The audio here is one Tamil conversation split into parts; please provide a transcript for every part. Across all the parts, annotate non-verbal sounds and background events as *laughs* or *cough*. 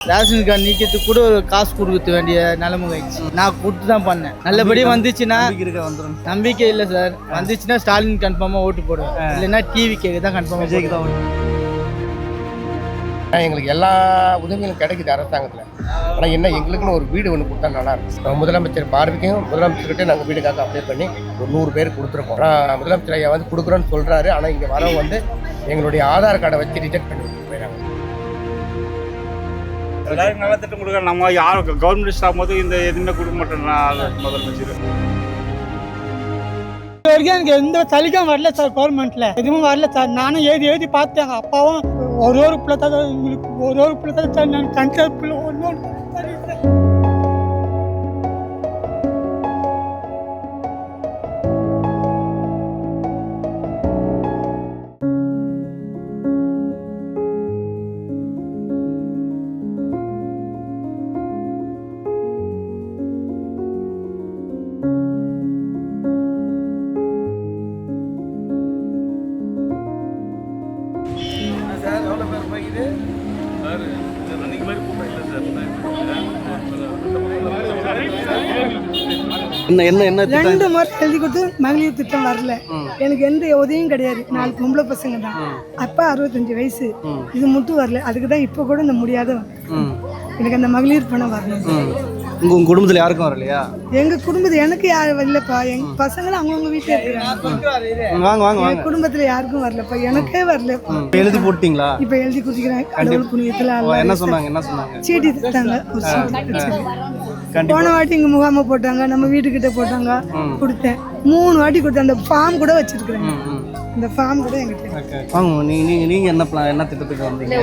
ரேஷன் கார்டு நீக்கிறதுக்கு கூட ஒரு காசு கொடுக்க வேண்டிய நிலைமை ஆயிடுச்சு. நான் கொடுத்து தான் பண்ணேன். நல்லபடி வந்துச்சுன்னா வந்துடும் நம்பிக்கை இல்லை சார். வந்துச்சுன்னா ஸ்டாலின் கன்ஃபார்மாக ஓட்டு போடுவேன். இல்லைன்னா டிவி கேக்கு தான் கன்ஃபார்மாக விஜய்க்கு தான் எங்களுக்கு எல்லா உதவிகளும் கிடைக்குது அரசாங்கத்தில். ஆனால் என்ன எங்களுக்குன்னு ஒரு வீடு ஒன்று கொடுத்தா நல்லா இருக்கும். முதலமைச்சர் பார்வைக்கும் முதலமைச்சர்கிட்ட நாங்கள் வீடுக்காக அப்ளை பண்ணி ஒரு நூறு பேர் கொடுத்துருக்கோம். ஆனால் முதலமைச்சர் ஐயா வந்து கொடுக்குறோன்னு சொல்கிறாரு ஆனால் இங்கே வரவங்க வந்து எங்களுடைய ஆதார் கார்டை வச்சு ரிஜெக்ட் பண்ணி போயிடறாங்க எல்லாரும் நல்ல திட்டம் கொடுக்குறாங்க நம்ம யாரும் கவர்மெண்ட் ஸ்டாஃப் போது இந்த எதுவுமே கொடுக்க மாட்டேன் முதலமைச்சர். இது வரைக்கும் எனக்கு எந்த சலுகையும் வரல சார் கவர்மெண்ட்ல எதுவும் வரல சார். நானும் எழுதி எழுதி பார்த்தேன். அப்பாவும் ஒரு ஒரு பிள்ளை தான் உங்களுக்கு ஒரு ஒரு பிள்ளை தான் சார் நான் கண்டிப்பாக பிள்ளை ஒன்று என்ன என்ன என்ன திட்டம்? ரெண்டு முறை எழுதி கொடுத்து மகளிர் திட்டம் வரல. எனக்கு எந்த உதவியும் கிடையாது. நாலு பொம்பளை பசங்க தான். அப்பா அறுபத்தஞ்சு வயசு. இது மட்டும் வரல. அதுக்கு தான் இப்போ கூட இந்த முடியாத. எனக்கு அந்த மகளிர் பணம் வரணும். உங்க உங்க குடும்பத்துல யாருக்கும் வரலையா? எங்க குடும்பத்துல எனக்கு யாரும் வரலப்பா. எங்க பசங்களும் அவங்கவுங்க வீட்டுல இருக்கிறாங்க. வாங்க வாங்க வாங்க. குடும்பத்துல யாருக்கும் வரலப்பா. எனக்கே வரலப்பா இப்ப எழுதி போட்டீங்களா? இப்ப எழுதி கொடுத்துக்கிறேன் கடவுள் புண்ணியத்துல என்ன சொன்னாங்க என்ன சொன்னாங்க? சீட்டி. கண்டிப்பா. போன வாட்டி இங்க முகாம போட்டாங்க நம்ம வீட்டுக்கிட்ட போட்டாங்க கொடுத்தேன். மூணு வாட்டி கொடுத்தேன். அந்த ஃபார்ம் கூட வச்சிருக்கிறேன். இந்த ஃபார்ம் கூட எங்கிட்ட. வாங்க நீங்க நீங்க நீங்க என்ன பிளான் என்ன திட்டத்துக்கு வந்தீங்க?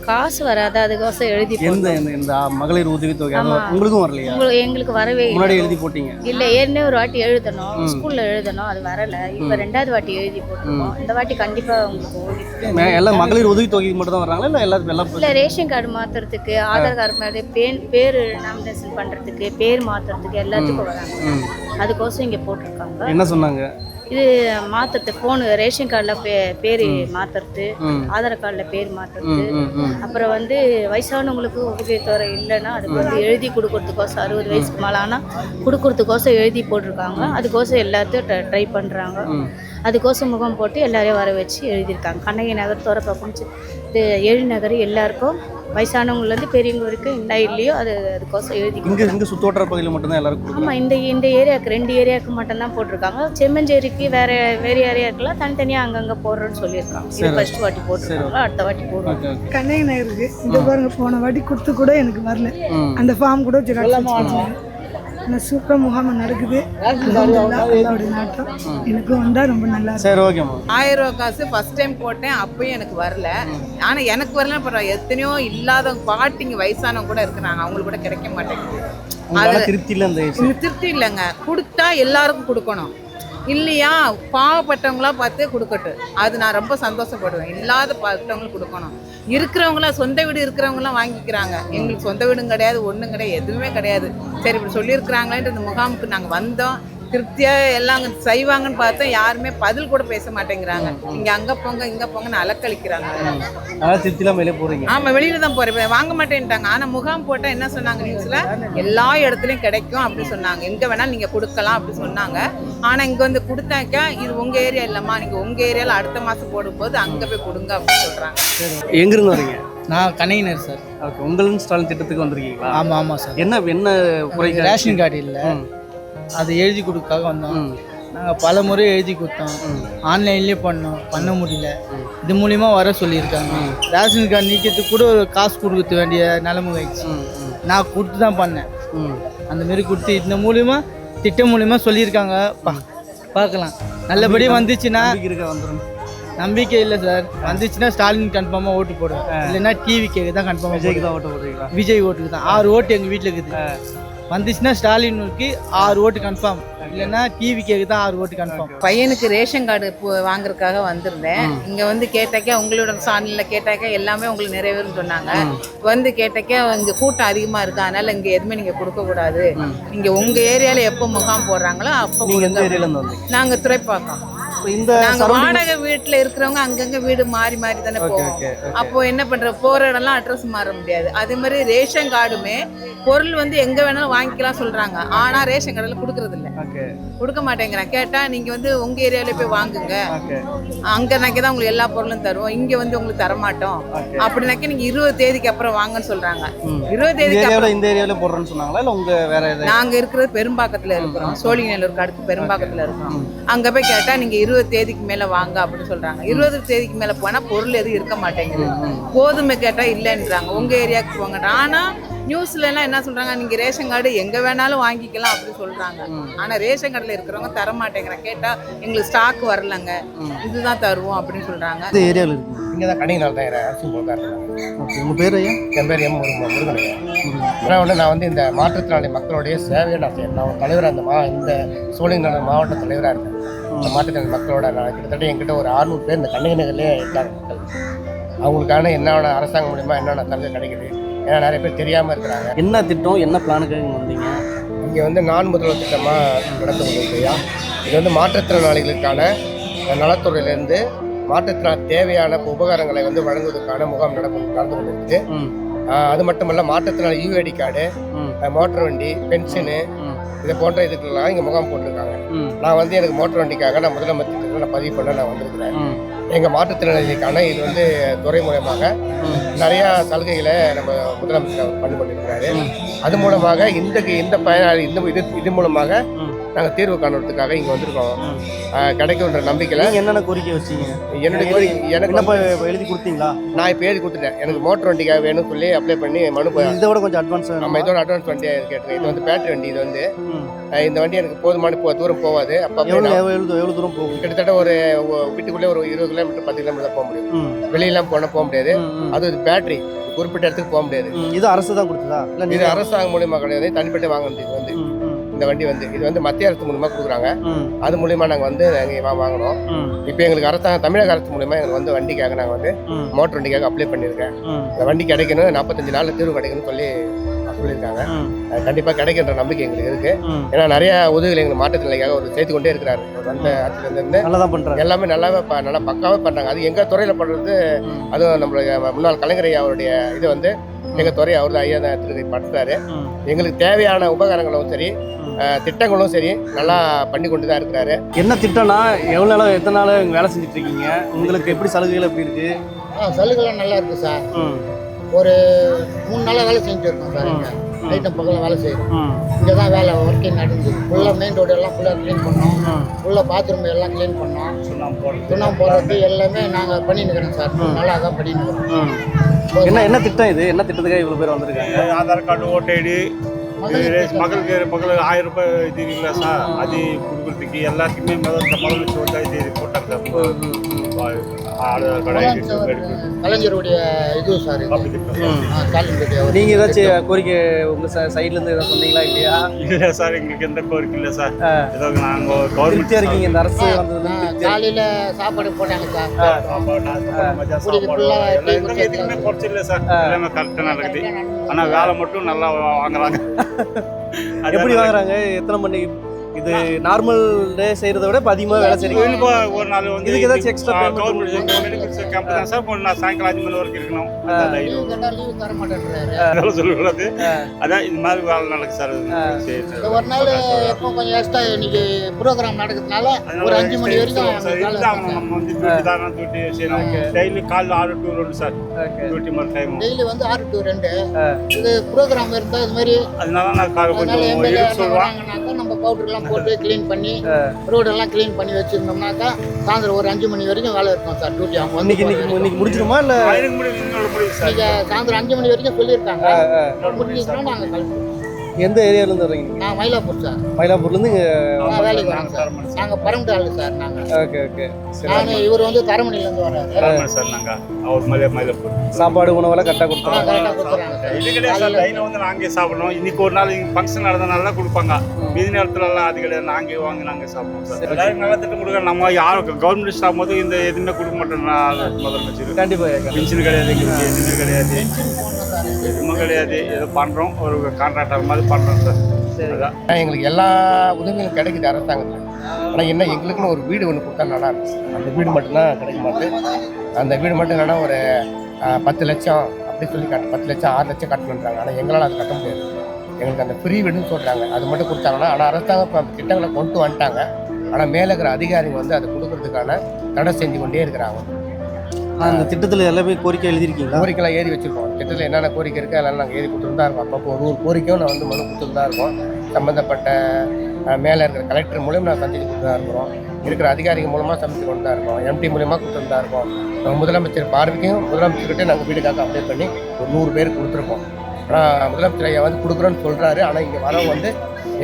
காசு வராது? அதுக்கோசம் எழுதி எந்த. இந்த- இந்த மகளிர் உதவி தொகை? அது ஆமா. உங்களுக்கும் வரலையா? உங்களுக்கு எங்களுக்கு வரவே முன்னாடி எழுதி போட்டீங்க. இல்ல ஏற்கனவே ஒரு வாட்டி எழுதணும். ஸ்கூல்ல எழுதணும் அது வரல. இப்ப ரெண்டாவது வாட்டி எழுதி போட்டிருக்கோம். இந்த வாட்டி கண்டிப்பா உங்களுக்கு எல்லாம் மகளிர் உதவி தொகைக்கு மட்டும் தான் வர்றாங்களா? இல்ல எல்லாரும் எல்லாம் இல்ல ரேஷன் கார்டு மாத்துறதுக்கு ஆதார் கார்டு மாதிரி பேர் பேர் நாமினேஷன் பண்றதுக்கு பேர் மாத்துறதுக்கு எல்லாத்துக்கும் வராங்க. அதுக்கோசம் இங்க போட்டிருக்காங்க. என்ன சொன்னாங்க? இது மாத்துறது. போன் ரேஷன் கார்டுல பே- பேரு மாத்துறது. ஆதார் கார்டுல பேர் மாத்துறது. அப்புறம் வந்து வயசானவங்களுக்கு உதவித்தொகை இல்லைன்னா அதுக்கு வந்து எழுதி கொடுக்கறதுக்கோசம் அறுபது வயசுக்கு மேலே ஆனால் கொடுக்கறதுக்கோசம் எழுதி போட்டிருக்காங்க. அதுக்கோசம் எல்லாத்தையும் ட்ரை பண்ணுறாங்க அதுக்கோசம் முகம் போட்டு எல்லாரையும் வர வச்சு எழுதியிருக்காங்க. கண்ணகி நகர் துறப்பக்கம் இது ஏழு நகர் எல்லாருக்கும் வயசானவங்கலேருந்து பெரியவங்க வரைக்கும் என்ன இல்லையோ அது அதுக்கோசம் எழுதி இங்க இங்க சுத்தோட்டர பகுதியில் மட்டும் தான் எல்லாரும் கொடுக்குறாங்க ஆமாம் இந்த இந்த ஏரியாவுக்கு ரெண்டு ஏரியாவுக்கு மட்டும்தான் போட்டிருக்காங்க. செம்மஞ்சேரிக்கு வேற வேறு ஏரியாவுக்குலாம் தனித்தனியாக அங்கங்கே போடுறோன்னு சொல்லியிருக்காங்க. இது ஃபர்ஸ்ட் வாட்டி போட்டிருக்காங்க. அடுத்த வாட்டி ஓகே கண்ணகி நகருக்கு இந்த பாருங்க போன வாட்டி கொடுத்து கூட எனக்கு வரல. அந்த ஃபார்ம் கூட ஆனால் சூப்பராக முகாம் நடக்குது. அல்லாஹ்வுடைய நாட்டம். எனக்கு வந்தா ரொம்ப நல்லா சரி ஓகேம்மா ஆயிரம் ரூபா காசு ஃபர்ஸ்ட் டைம் போட்டேன் அப்பயும் எனக்கு வரல. ஆனா எனக்கு வரல பரவாயில்ல எத்தனையோ இல்லாதவங்க பாட்டிங்க வயசானவங்க கூட இருக்கிறாங்க. அவங்களுக்கு கூட கிடைக்க மாட்டேங்குது. திருப்தி இல்லை திருப்தி இல்லைங்க. கொடுத்தா எல்லாருக்கும் கொடுக்கணும். இல்லையா? பாவப்பட்டவங்களா பார்த்து கொடுக்கட்டும். அது நான் ரொம்ப சந்தோஷப்படுவேன். இல்லாத பட்டவங்களுக்கு கொடுக்கணும். இருக்கிறவங்களாம் சொந்த வீடு இருக்கிறவங்களாம் வாங்கிக்கிறாங்க. எங்களுக்கு சொந்த வீடும் கிடையாது ஒன்றும் கிடையாது எதுவுமே கிடையாது. சரி இப்படி சொல்லியிருக்கிறாங்களேன்ற இந்த முகாமுக்கு நாங்கள் வந்தோம். திருப்தியாக எல்லாம் அங்க செய்வாங்கன்னு பார்த்தா யாருமே பதில் கூட பேச மாட்டேங்கிறாங்க. இங்கே அங்கே போங்க இங்கே போங்கன்னு அலக்களிக்கிறாங்க அதனால திருப்தி இல்லாம வெளியே போறீங்க. ஆமா வெளியில தான் போறேன். வாங்க மாட்டேன்ட்டாங்க. ஆனா முகாம் போட்டா என்ன சொன்னாங்க நியூஸ்ல எல்லா இடத்துலயும் கிடைக்கும் அப்படி சொன்னாங்க. எங்க வேணாலும் நீங்க கொடுக்கலாம் அப்படி சொன்னாங்க. ஆனா இங்க வந்து கொடுத்தாக்கா இது உங்க ஏரியா இல்லம்மா. நீங்க உங்க ஏரியால அடுத்த மாசம் போடும்போது அங்க போய் கொடுங்க அப்படின்னு சொல்றாங்க. எங்க இருந்து வரீங்க? நான் கணையினர் சார். ஓகே உங்களும் ஸ்டாலின் திட்டத்துக்கு வந்திருக்கீங்களா? ஆமாம் ஆமாம் சார். என்ன என்ன ரேஷன் கார்டு இல்லை. அது எழுதி கொடுக்காக வந்தோம். நாங்கள் பல முறை எழுதி கொடுத்தோம். ஆன்லைன்லேயே பண்ணோம். பண்ண முடியல. இது மூலிமா வர சொல்லியிருக்காங்க. ரேஷன் கார்டு நீக்கிறதுக்கு கூட ஒரு காசு கொடுக்க வேண்டிய நிலைமை ஆயிடுச்சு. நான் கொடுத்து தான் பண்ணேன். ம். அந்த மாரி கொடுத்து இந்த மூலிமா திட்டம் மூலிமா சொல்லியிருக்காங்க. பா பார்க்கலாம். நல்லபடி வந்துச்சுன்னா நம்பிக்கை இருக்க வந்துடும் நம்பிக்கை இல்லை சார். வந்துச்சுன்னா ஸ்டாலின் கன்ஃபார்மாக ஓட்டு போடுவேன். இல்லைன்னா டிவி கேக்கு தான் கன்ஃபார்மாக விஜய்க்கு தான் ஓட்டு போடுறீங்களா? விஜய் ஓட்டுக்கு தான். ஆறு ஓட்டு எங்கள் வீட்டில் இருக்குது. வந்துச்சுன்னா ஸ்டாலினுக்கு ஆறு ஓட்டு கன்ஃபார்ம் இல்லைன்னா டிவி கேக்கு தான் ஆறு ஓட்டு கன்ஃபார்ம் பையனுக்கு ரேஷன் கார்டு வாங்குறதுக்காக வந்திருந்தேன். இங்க வந்து கேட்டாக்கா உங்களோட சாணில கேட்டாக்கா எல்லாமே உங்களுக்கு நிறைவேறும்னு சொன்னாங்க. வந்து கேட்டாக்கா இங்க கூட்டம் அதிகமா இருக்கு. அதனால இங்க எதுவுமே நீங்க கொடுக்க கூடாது. நீங்க உங்க ஏரியால எப்போ முகாம் போடுறாங்களோ அப்போ நீங்க எந்த கொடுங்க. ஏரியால இருந்து வந்தீங்க? நாங்க துறைப்பாக்கம். இந்த வாடகை வீட்டுல இருக்கிறவங்க அங்கங்க வீடு மாறி மாறி தானே போவோம். அப்போ என்ன பண்ற போற இடம்லாம் அட்ரஸ் மாற முடியாது. அதே மாதிரி ரேஷன் கார்டுமே பொருள் வந்து எங்க வேணாலும் வாங்கிக்கலாம் சொல்றாங்க. ஆனா ரேஷன் கடையில கொடுக்கறது இல்ல. கொடுக்க மாட்டேங்கிறான் கேட்டா நீங்க வந்து உங்க ஏரியால போய் வாங்குங்க. அங்க நாக்கி தான் உங்களுக்கு எல்லா பொருளும் தருவோம். இங்க வந்து உங்களுக்கு தர மாட்டோம் ஓகே. அப்படின்னாக்கி நீங்க இருபது தேதிக்கு அப்புறம் வாங்கன்னு சொல்றாங்க. இருபது தேதிக்கு அப்புறம் இந்த ஏரியாவில் போடுறேன்னு சொன்னாங்களா? இல்லை உங்க வேற நாங்க இருக்கிறது பெரும்பாக்கத்துல இருக்கிறோம். சோழிநல்லூருக்கு அடுத்து பெரும்பாக்கத்துல இருக்கிறோம். அங்க போய் கேட்டா நீங்க இருபது தேதிக்கு மேல வாங்க அப்படின்னு சொல்றாங்க. இருபது தேதிக்கு மேல போனா பொருள் எதுவும் இருக்க மாட்டேங்குது. கோதுமை கேட்டா இல்லைன்றாங்க. உங்க ஏரியாவுக்கு போங்க ஆனா நியூஸ்ல எல்லாம் என்ன சொல்றாங்க? நீங்க ரேஷன் கார்டு எங்க வேணாலும் வாங்கிக்கலாம் அப்படின்னு சொல்றாங்க. ஆனா ரேஷன் கார்டுல இருக்கிறவங்க தர மாட்டேங்கிறாங்க. கேட்டா எங்களுக்கு ஸ்டாக் வரலங்க. இதுதான் தருவோம் அப்படின்னு சொல்றாங்க. இந்த ஏரியாவில் இருக்கு. இங்கே தான் கடைங்களால் தான் அரசு போகாரு ஓகே. உங்க பேர் ஐயா? என் பேர் எம் முருகன் முருகனையா ஆனால் வந்து நான் வந்து இந்த மாற்றுத்திறனாளி மக்களுடைய சேவையை நான் செய்யறேன். நான் தலைவராக இந்த மா இந்த சோழிங்கநல்லூர் மாவட்ட தலைவராக இருக்கேன். இந்த மாற்றுத்திறனாளி மக்களோட நான் கிட்டத்தட்ட என்கிட்ட ஒரு 600 பேர் இந்த கண்ணகி நகர்லேயே இருக்காங்க மக்கள். அவங்களுக்கான என்னென்ன அரசாங்கம் மூலியமா என்னென்ன சலுகை கிடைக்குது ஏன்னா நிறைய பேர் தெரியாமல் இருக்கிறாங்க. என்ன திட்டம் என்ன பிளானுக்காக இங்கே வந்தீங்க? இங்கே வந்து நான் முதல்வர் திட்டமாக நடத்த முடியா இது வந்து மாற்றுத்திறனாளிகளுக்கான நலத்துறையிலேருந்து மாற்றுத்திறனாளி தேவையான உபகரணங்களை வந்து வழங்குவதற்கான முகாம் நடந்து நடந்து கொண்டிருக்கு. அது மட்டும் இல்லை மாற்றுத்திறனாளி யூஐடி கார்டு மோட்டர் வண்டி பென்ஷனு இது போன்ற இதுக்கெல்லாம் இங்கே முகாம் போட்டிருக்காங்க. நான் வந்து எனக்கு மோட்டர் வண்டிக்காக நான் முதலமைச்சர் நான் பதிவு பண்ண நான் வந்திருக்கிறேன். எங்கள் மாற்றுத்திறனாளிகளுக்கான இது வந்து துறை மூலமாக. நிறையா சலுகைகளை நம்ம முதலமைச்சர் பண்ணி கொண்டிருக்கிறாரு ம். அது மூலமாக இந்த இந்த பயனாளி இந்த இது இது மூலமாக. நாங்கள் தீர்வு காணுறதுக்காக இங்கே வந்திருக்கோம். கிடைக்குன்ற நம்பிக்கையில் என்னென்ன கோரிக்கை வச்சீங்க? என்னுடைய கோரி- எனக்கு வந்து- எழுதி கொடுத்தீங்களா? நான் இப்போ எழுதி கொடுத்துட்டேன். எனக்கு மோட்டர் வண்டிக்காக வேணும்னு சொல்லி அப்ளை பண்ணி மனு ப- இதை விட கொஞ்சம் அட்வான்ஸ் நம்ம இதோட அட்வான்ஸ் வண்டியை கேட்டிருக்கேன். இது வந்து பேட்டரி வண்டி இது வந்து. இந்த வண்டி எனக்கு போதுமான போ தூரம் போகாது. அப்போ எவ்வளோ எவ்வளோ எவ்வளோ தூரம் போகும்? கிட்டத்தட்ட ஒரு வீட்டுக்குள்ளே ஒரு இருபது கிலோமீட்டர் பத்து கிலோமீட்டர் போக முடியும். வெளியெல்லாம் போனால் போக முடியாது. அது பேட்டரி குறிப்பிட்ட இடத்துக்கு போக முடியாது. இது அரசு தான் கொடுத்ததா? இல்லை இது அரசாங்கம் மூலியமா கிடையாது. தனிப்பட்ட வாங்குறது இது வந்து இந்த வண்டி வந்து இது வந்து மத்திய அரசு மூலியமா கொடுக்குறாங்க. அது மூலியமா நாங்கள் வந்து நாங்கள் வாங்கினோம் ம், இப்போ எங்களுக்கு அரசாங்கம் தமிழக அரசு மூலியமா எங்களுக்கு வந்து வண்டிக்காக நாங்கள் வந்து மோட்டர் வண்டிக்காக அப்ளை பண்ணியிருக்கேன். இந்த வண்டி கிடைக்கணும் நாற்பத்தஞ்சு நாளில் தீர்வு கிடைக்கணும்னு சொல்லி சொல்லியிருக்காங்க. கண்டிப்பாக கிடைக்கின்ற நம்பிக்கை எங்களுக்கு இருக்கு. ஏன்னா நிறைய உதவிகள் எங்களுக்கு மாற்றுத்திறனாளிக்காக ஒரு செய்து கொண்டே இருக்கிறாரு. வந்த ஆட்சியிலேருந்து நல்லா தான் பண்றாரு. எல்லாமே நல்லாவே நல்லா பக்காவே பண்றாங்க. அது எங்க துறையில பண்றது ம், அதுவும் நம்மளுடைய முன்னாள் கலைஞர் ஐயா அவருடைய இது வந்து எங்க துறை அவர் ஐயா தான் திரு ம், எங்களுக்கு தேவையான உபகரணங்களும் சரி திட்டங்களும் சரி நல்லா பண்ணி கொண்டு தான் இருக்கிறாரு. என்ன திட்டம்னா எவ்வளோ நாள் எத்தனை நாள் இங்க வேலை செஞ்சுட்டு இருக்கீங்க? உங்களுக்கு எப்படி சலுகைகள் எப்படி இருக்கு? சலுகைலாம் நல்லா இருக்குது சார். ஒரு மூணு நாளாக வேலை செஞ்சுட்டு இருக்கோம் சார் இங்கே. நைட்டும் பக்கத்தில் வேலை செய்கிறோம் ம், இங்கே தான் வேலை ஒர்க்கிங் நடந்தது ஃபுல்லாக மெயின் ரோடு எல்லாம் ஃபுல்லாக க்ளீன் பண்ணோம். ஃபுல்லாக பாத்ரூம் எல்லாம் க்ளீன் பண்ணோம். சுண்ணாம்பு போடுறது. எல்லாமே நாங்கள் பண்ணின்னு இருக்கிறோம் சார். நாளாக தான் பண்ணின்னு இருக்கிறோம். ம். என்ன என்ன திட்டம் இது? என்ன திட்டத்துக்காக இவ்வளோ பேர் வந்திருக்காங்க? ஆதார் கார்டு ஓட்டு ஐடி மகளிர் மகளுக்கு மகளுக்கு ஆயிரம் ரூபாய் இது இல்லை சார் அது கொடுக்குறதுக்கு எல்லாத்துக்குமே முதல் கலைஞருடைய இது சார் நீங்க ஏதாச்சும் கோரிக்கை உங்க சைட்ல இருந்து ஏதாவது சொன்னீங்களா இல்லையா? இல்லை சார் எங்களுக்கு எந்த கோரிக்கை இல்லை சார். ஏதோ கவர்மெண்ட் திருப்தியா இருக்கீங்க? இந்த அரசு திருப்தியா காலையில் சாப்பாடு போட்டாங்க சார். எதுக்குமே குறைச்சி இல்லை சார். எல்லாமே கரெக்டாக நடக்குது. ஆனால் வேலை மட்டும் நல்லா வாங்குறாங்க. *laughs* எப்படி வாங்குறாங்க? எத்தனை மணி இது நார்மல் டே செய்யறத விட இப்ப வேலை செய்றீங்க இப்போ ஒரு நாள் வந்து இதுக்கு ஏதாச்சும் payment கவர்மெண்ட் மெடிக்கல் கேம்ப் தான். சார் ஒரு நாள் சாயங்காலம் அஞ்சு மணி வரைக்கும் இருக்கணும். அதான் லீவு டைம். கேட்டால் லீவு தர மாட்டேன்றாரு அதெல்லாம் சொல்லக்கூடாது. அதான் இது மாதிரி வேலை நடக்குது சார். சரி சார் ஒரு நாள் எப்போ கொஞ்சம் எக்ஸ்ட்ரா இன்னைக்கு ப்ரோக்ராம் நடக்கிறதுனால ஒரு அஞ்சு மணி வரைக்கும் சார் இதுதான். நம்ம வந்து டியூட்டி தானே டியூட்டி செய்யணும். டெய்லி காலைல ஆறு டூ ரெண்டு சார். டியூட்டி மாதிரி டைம் டெய்லி வந்து ஆறு டு ரெண்டு. இது ப்ரோக்ராம் இருந்தால் இது மாதிரி அதனால நான் காலை கொஞ்சம் எம்எல்ஏ பவுடர்லாம் போட்டு க்ளீன் பண்ணி ரோடெல்லாம் க்ளீன் பண்ணி வச்சிருந்தோம்னாக்கா சாயந்தரம் ஒரு அஞ்சு மணி வரைக்கும் வேலை இருக்கும் சார் டியூட்டி அவங்க வந்து இன்னைக்கு இன்னைக்கு இல்ல? இன்னைக்கு சாயந்தரம் அஞ்சு மணி வரைக்கும் சொல்லியிருக்காங்க. முடிஞ்சுச்சுன்னா நாங்கள் கிளம்புவோம். எந்த ஏரியால இருந்து வர்றீங்க? நான் மயிலாப்பூர் சார். மயிலாப்பூர்ல இருந்து இங்க வேலைக்கு வரோம் சார். நாங்கள் பரமட்டு ஆளு சார் நாங்கள் ஓகே ஓகே. சரி. நான் இவர் வந்து தரமணிலேருந்து வர்றாரு. சார் நாங்கள் அவர் மலைய மயிலப்பூர். சாப்பாடு உணவெல்லாம் கரெக்டாக கொடுத்துருவாங்க. கரெக்டாக இது கிடையாது சார் லைனில் வந்து நாங்களே சாப்பிடணும். இன்னைக்கு ஒரு நாள் இங்கே ஃபங்க்ஷன் நடந்தனால தான் கொடுப்பாங்க. மீதி நேரத்துல எல்லாம் அது கிடையாது நாங்களே வாங்கி நாங்கள் சாப்பிடுவோம் சார். எல்லாரும் நல்ல திட்டம் கொடுக்க நம்ம யாரும் கவர்மெண்ட் ஸ்டாஃப் போது இந்த எதுவுமே கொடுக்க மாட்டோம் முதலமைச்சர் கண்டிப்பா. ஏக்கா. பென்ஷன் கிடையாது எங்களுக்கு எதுவுமே கிடையாது. எதுவுமே கிடையாது. ஏதோ பண்ணுறோம் ஒரு கான்ட்ராக்டர் மாதிரி பண்ணுறோம் சார். ஆனால் எங்களுக்கு எல்லா உதவிகளும் கிடைக்குது அரசாங்கத்தில். ஆனால் என்ன எங்களுக்குன்னு ஒரு வீடு ஒன்று கொடுத்தா நல்லா இருக்கும் அந்த வீடு மட்டும்தான் கிடைக்க மாட்டேது. அந்த வீடு மட்டும் என்னன்னா ஒரு பத்து லட்சம் அப்படி சொல்லி கட்ட பத்து லட்சம் ஆறு லட்சம் கட்டணுன்றாங்க. ஆனால் எங்களால் அது கட்ட முடியாது. எங்களுக்கு அந்த ஃப்ரீ வீடுன்னு சொல்கிறாங்க அது மட்டும் கொடுத்தாங்கன்னா ஆனால் அரசாங்கம் இப்போ அந்த திட்டங்களை கொண்டு வந்துட்டாங்க. ஆனால் மேலே இருக்கிற அதிகாரிங்க வந்து அதை கொடுக்கறதுக்கான தடை செஞ்சு கொண்டே இருக்கிறாங்க. அந்த திட்டத்தில் எல்லாமே கோரிக்கை எழுதியிருக்கீங்களா? கோரிக்கைலாம் ஏறி வச்சிருக்கோம். திட்டத்தில் என்னென்ன கோரிக்கை இருக்குது அதெல்லாம் நாங்கள் ஏறி கொடுத்துட்டு தான் இருக்கோம். அப்பப்போ ஒரு ஒரு கோரிக்கையும் நான் வந்து மனு கொடுத்துட்டு தான் இருக்கோம். சம்மந்தப்பட்ட மேலே இருக்கிற கலெக்டர் மூலியம் நான் சந்தித்து கொடுத்து தான் இருக்கிறோம். இருக்கிற அதிகாரிகள் மூலமாக சந்தித்து கொண்டு தான் இருக்கோம். எம்டி மூலியமாக கொடுத்துட்டு தான் இருக்கோம். முதலமைச்சர் பார்வைக்கும் முதலமைச்சர்கிட்ட நாங்கள் வீடுக்காக அப்ளை பண்ணி ஒரு நூறு பேர் கொடுத்துருக்கோம். ஆனால் முதலமைச்சர் ஐயா வந்து கொடுக்குறோன்னு சொல்கிறாரு ஆனால் இங்கே வரவங்க வந்து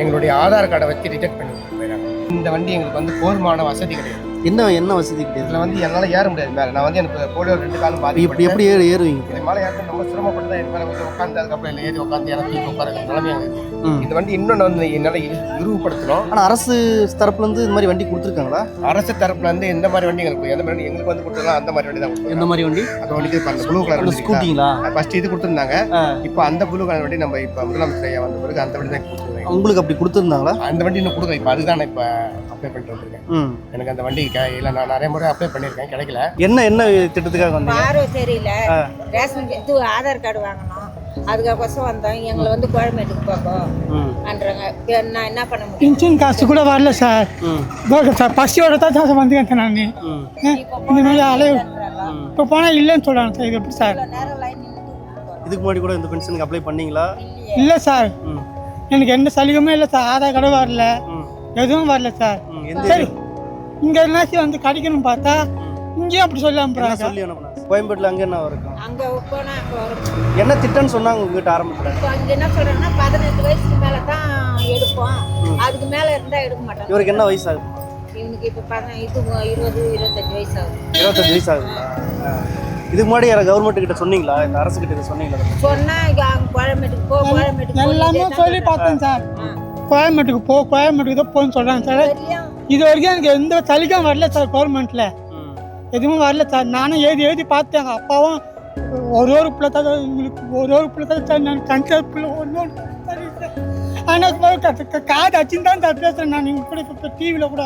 எங்களுடைய ஆதார் கார்டை வச்சு ரிஜெக்ட் பண்ணி போயிடறாங்க இந்த வண்டி எங்களுக்கு வந்து போதுமான வசதி கிடையாது. என்ன என்ன வசதி கிடையாது? இதில் வந்து என்னால் ஏற முடியாது மேலே. நான் வந்து எனக்கு போலியோ ரெண்டு காலம் இப்படி பாதிக்கப்பட்டு எப்படி ஏறு ஏறுவீங்க? இது மலை ஏற்ற ரொம்ப சிரமப்பட்டு தான் இது மேலே வந்து உட்காந்து அதுக்கப்புறம் இல்லை ஏறி உட்காந்து எனக்கு தூக்கி உட்கார நிலைமை எனக்கு. இந்த வண்டி இன்னொன்று வந்து என்னால் விரிவுபடுத்தணும். ஆனால் அரசு தரப்புல இருந்து இந்த மாதிரி வண்டி கொடுத்துருக்காங்களா? அரசு தரப்புல இருந்து எந்த மாதிரி வண்டி எங்களுக்கு எந்த மாதிரி எங்களுக்கு வந்து கொடுத்தலாம் அந்த மாதிரி வண்டி தான். எந்த மாதிரி வண்டி? அந்த வண்டிக்கு இப்போ அந்த ப்ளூ கலர் ஸ்கூட்டிங்களா ஃபர்ஸ்ட் இது கொடுத்துருந்தாங்க. இப்போ அந்த ப்ளூ கலர் வண்டி நம்ம இப்போ முதலமைச்சர் ஐயா வந்த பிறகு அந்த வண்டி தான் கொடுத்துருக்காங்க உங்களுக்கு அப்படி கொடுத்துருந்தாங்களா? அந்த வண்டி இன்னும் கொடுக்கல. இப்போ அதுதான் நான் இப்போ அப்ளை பண்ணிட்டு வந்திருக்கேன். ம். எனக்கு அந்த வண்டி க- இல்லை நான் நிறைய முறை அப்ளை பண்ணியிருக்கேன். கிடைக்கல. என்ன என்ன திட்டத்துக்காக வந்தீங்க? பார்வை தெரியல. ஆ. ரேஷன் இது ஆதார் கார்டு வாங்கணும். அதுக்கோசம் வந்தோம் எங்களை வந்து கோயம்பேட்டுக்கு பண்றாங்க நான் என்ன பண்ண முடியும்? பென்ஷன் காசு கூட வரல சார். ம். ஓகே சார் பசியோட தான் சார் வந்துட்டேன் நான். இந்த மாதிரி அலைய இப்போ போனால் இல்லைன்னு சொல்கிறாங்க சார். இது எப்படி சார்? இதுக்கு முன்னாடி கூட இந்த பென்ஷனுக்கு அப்ளை பண்ணீங்களா? இல்லை சார். ம். எனக்கு எந்த சலுகையுமே இல்லை சார். ஆதார் கார்டும் வரல. எதுவும் வரல சார். சரி. இங்கே என்னாச்சும் வந்து கிடைக்கணும் பார்த்தா இங்கேயும் அப்படி சொல்லி என்ன அனுப்புறாங்க சொல்லி கோயம்பேட்டில் அங்கே என்ன இருக்கும் அங்க போனா அங்க வரும். என்ன திட்டம்னு சொன்னாங்க உங்ககிட்ட ஆரம்பத்தில்? இப்போ அங்க என்ன சொல்றாங்கன்னா பதினெட்டு வயசுக்கு மேல தான் எடுப்போம் அதுக்கு மேல இருந்தா எடுக்க மாட்டாங்க. இவருக்கு என்ன வயசு ஆகுது இவனுக்கு இப்போ பத இது இருபது இருபத்தஞ்சு வயசு ஆகுது இருபத்தஞ்சு வயசு ஆகுதுங்களா. இதுக்கு முன்னாடி யாரை கவர்மெண்ட் கிட்ட சொன்னீங்களா? இந்த அரசு கிட்ட சொன்னீங்களா? சொன்னா இங்க எல்லாமே சொல்லி. பார்த்தேன் சார். கோயம்பேட்டுக்கு போ கோயம்பேட்டுக்கு தான் போன்னு சொல்கிறாங்க சார். இது வரைக்கும் எனக்கு எந்த சலுகையும் வரல சார் கவர்மெண்ட்டில் எதுவும் வரல சார். நானும் எழுதி எழுதி பார்த்தேன். எங்கள் அப்பாவும் ஒரு ஒரு பிள்ளை தான் உங்களுக்கு ஒரு ஒரு பிள்ளை தான் சார். நான் கன்சர் பிள்ளை ஒன்று ஆனால் காது அச்சுன்னு தான் சார் பேசுகிறேன் நான். நீங்கள் கூட இப்போ டிவியில் கூட.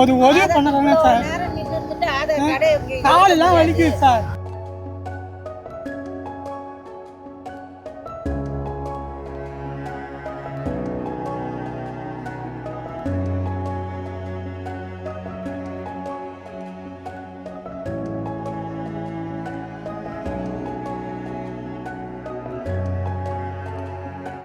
ஒரு உதவி பண்ண சார். காலெல்லாம் வலிக்குது சார்.